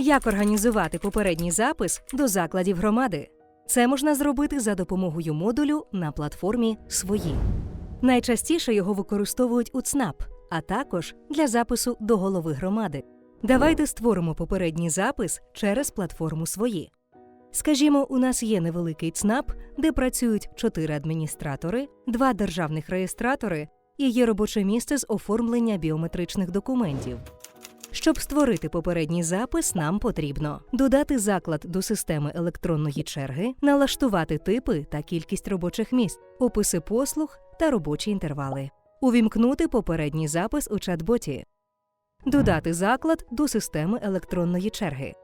Як організувати попередній запис до закладів громади? Це можна зробити за допомогою модулю на платформі Свої. Найчастіше його використовують у ЦНАП, а також для запису до голови громади. Давайте створимо попередній запис через платформу Свої. Скажімо, у нас є невеликий ЦНАП, де працюють чотири адміністратори, два державних реєстратори і є робоче місце з оформлення біометричних документів. Щоб створити попередній запис, нам потрібно додати заклад до системи електронної черги, налаштувати типи та кількість робочих місць, описи послуг та робочі інтервали, увімкнути попередній запис у чат-боті, додати заклад до системи електронної черги.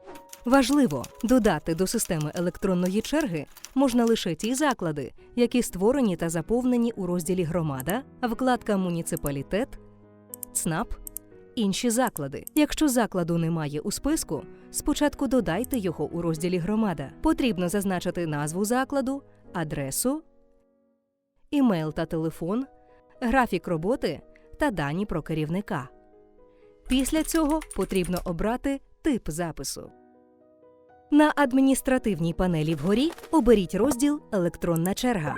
Важливо додати до системи електронної черги можна лише ті заклади, які створені та заповнені у розділі Громада, вкладка Муніципалітет, ЦНАП, інші заклади. Якщо закладу немає у списку, спочатку додайте його у розділі Громада. Потрібно зазначити назву закладу, адресу, імейл та телефон, графік роботи та дані про керівника. Після цього потрібно обрати тип запису. На адміністративній панелі вгорі оберіть розділ Електронна черга.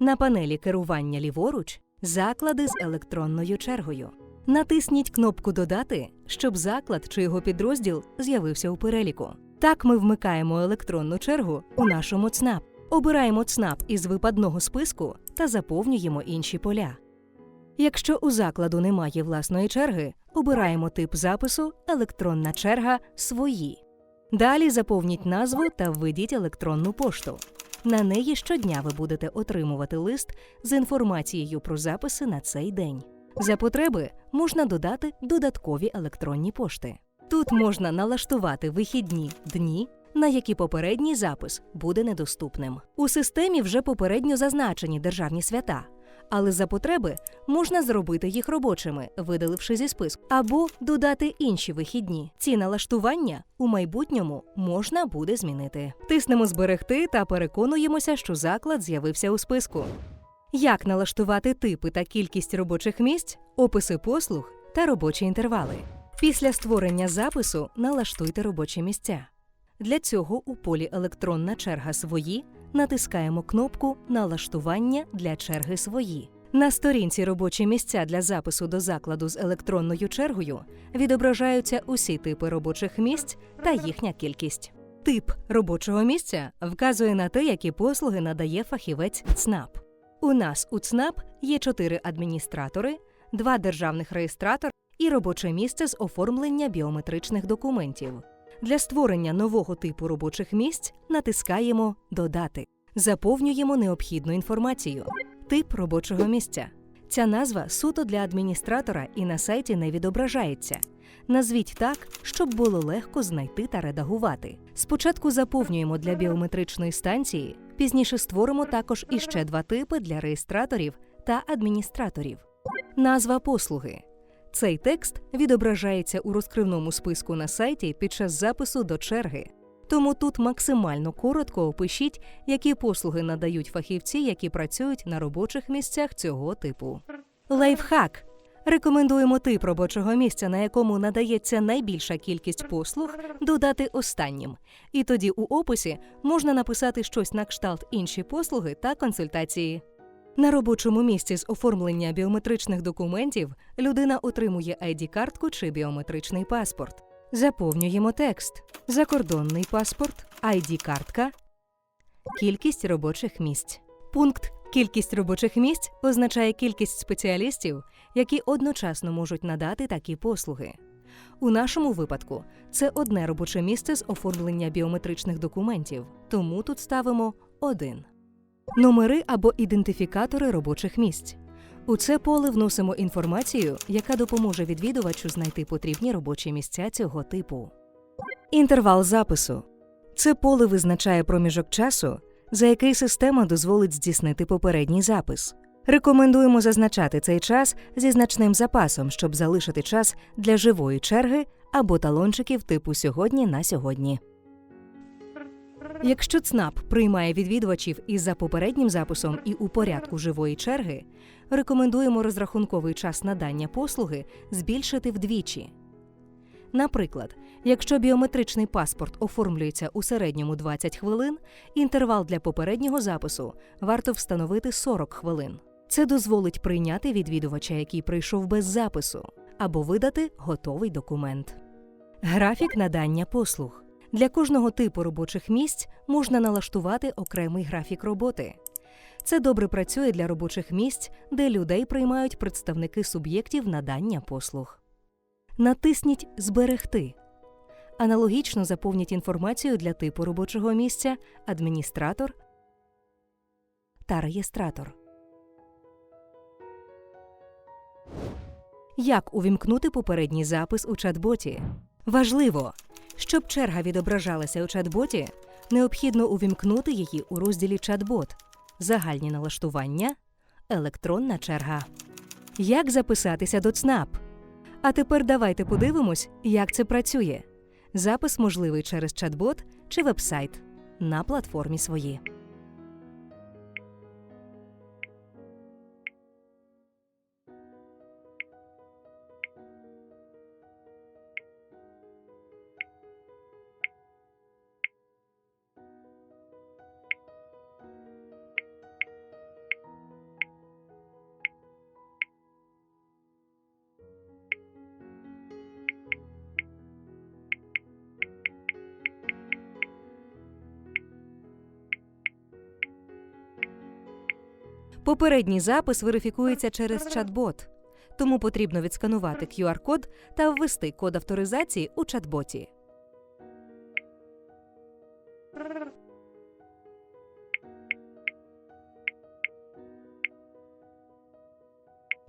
На панелі керування ліворуч заклади з електронною чергою. Натисніть кнопку Додати, щоб заклад чи його підрозділ з'явився у переліку. Так ми вмикаємо електронну чергу у нашому ЦНАП. Обираємо ЦНАП із випадного списку та заповнюємо інші поля. Якщо у закладу немає власної черги, обираємо тип запису Електронна черга Свої. Далі заповніть назву та введіть електронну пошту. На неї щодня ви будете отримувати лист з інформацією про записи на цей день. За потреби можна додати додаткові електронні пошти. Тут можна налаштувати вихідні дні, на які попередній запис буде недоступним. У системі вже попередньо зазначені державні свята, але за потреби можна зробити їх робочими, видаливши зі списку, або додати інші вихідні. Ці налаштування у майбутньому можна буде змінити. Тиснемо зберегти та переконуємося, що заклад з'явився у списку. Як налаштувати типи та кількість робочих місць, описи послуг та робочі інтервали. Після створення запису налаштуйте робочі місця. Для цього у полі Електронна черга свої натискаємо кнопку Налаштування для черги свої. На сторінці робочі місця для запису до закладу з електронною чергою відображаються усі типи робочих місць та їхня кількість. Тип робочого місця вказує на те, які послуги надає фахівець ЦНАП. У нас у ЦНАП є чотири адміністратори, два державних реєстратори і робоче місце з оформлення біометричних документів. Для створення нового типу робочих місць натискаємо Додати. Заповнюємо необхідну інформацію. Тип робочого місця. Ця назва суто для адміністратора і на сайті не відображається. Назвіть так, щоб було легко знайти та редагувати. Спочатку заповнюємо для біометричної станції, пізніше створимо також іще два типи для реєстраторів та адміністраторів. Назва послуги. Цей текст відображається у розкривному списку на сайті під час запису до черги. Тому тут максимально коротко опишіть, які послуги надають фахівці, які працюють на робочих місцях цього типу. Лайфхак. Рекомендуємо тип робочого місця, на якому надається найбільша кількість послуг, додати останнім. І тоді у описі можна написати щось на кшталт інші послуги та консультації. На робочому місці з оформлення біометричних документів людина отримує ID-картку чи біометричний паспорт. Заповнюємо текст: закордонний паспорт, ID-картка, кількість робочих місць. Пункт Кількість робочих місць означає кількість спеціалістів, які одночасно можуть надати такі послуги. У нашому випадку це одне робоче місце з оформлення біометричних документів, тому тут ставимо 1. Номери або ідентифікатори робочих місць. У це поле вносимо інформацію, яка допоможе відвідувачу знайти потрібні робочі місця цього типу. Інтервал запису це поле визначає проміжок часу, за який система дозволить здійснити попередній запис. Рекомендуємо зазначати цей час зі значним запасом, щоб залишити час для живої черги або талончиків типу сьогодні на сьогодні. Якщо ЦНАП приймає відвідувачів і за попереднім записом, і у порядку живої черги, рекомендуємо розрахунковий час надання послуги збільшити вдвічі. Наприклад, якщо біометричний паспорт оформлюється у середньому 20 хвилин, інтервал для попереднього запису варто встановити 40 хвилин. Це дозволить прийняти відвідувача, який прийшов без запису, або видати готовий документ. Графік надання послуг. Для кожного типу робочих місць можна налаштувати окремий графік роботи. Це добре працює для робочих місць, де людей приймають представники суб'єктів надання послуг. Натисніть Зберегти. Аналогічно заповніть інформацію для типу робочого місця адміністратор та реєстратор. Як увімкнути попередній запис у чат-боті? Важливо, щоб черга відображалася у чат-боті, необхідно увімкнути її у розділі Чат-бот, загальні налаштування, електронна черга. Як записатися до ЦНАП? А тепер давайте подивимось, як це працює. Запис можливий через чат-бот чи вебсайт на платформі свої. Попередній запис верифікується через чат-бот, тому потрібно відсканувати QR-код та ввести код авторизації у чат-боті.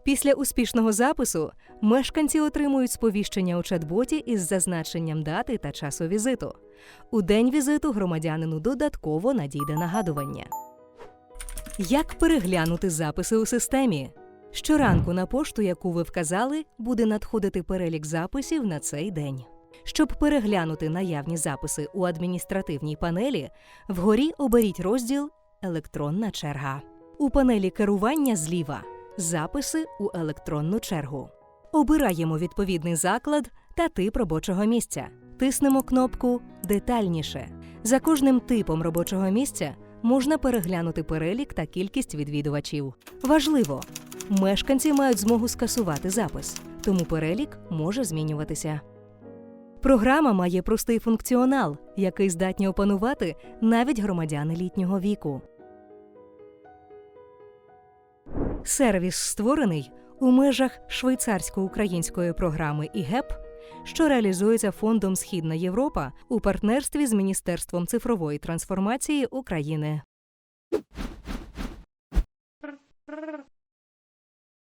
Після успішного запису мешканці отримують сповіщення у чат-боті із зазначенням дати та часу візиту. У день візиту громадянину додатково надійде нагадування. Як переглянути записи у системі? Щоранку на пошту, яку ви вказали, буде надходити перелік записів на цей день. Щоб переглянути наявні записи у адміністративній панелі, вгорі оберіть розділ Електронна черга. У панелі керування зліва Записи у електронну чергу. Обираємо відповідний заклад та тип робочого місця. Тиснемо кнопку Детальніше. За кожним типом робочого місця можна переглянути перелік та кількість відвідувачів. Важливо, мешканці мають змогу скасувати запис, тому перелік може змінюватися. Програма має простий функціонал, який здатні опанувати навіть громадяни літнього віку. Сервіс створений у межах швейцарсько-української програми ІГЕП, що реалізується фондом Східна Європа у партнерстві з Міністерством цифрової трансформації України.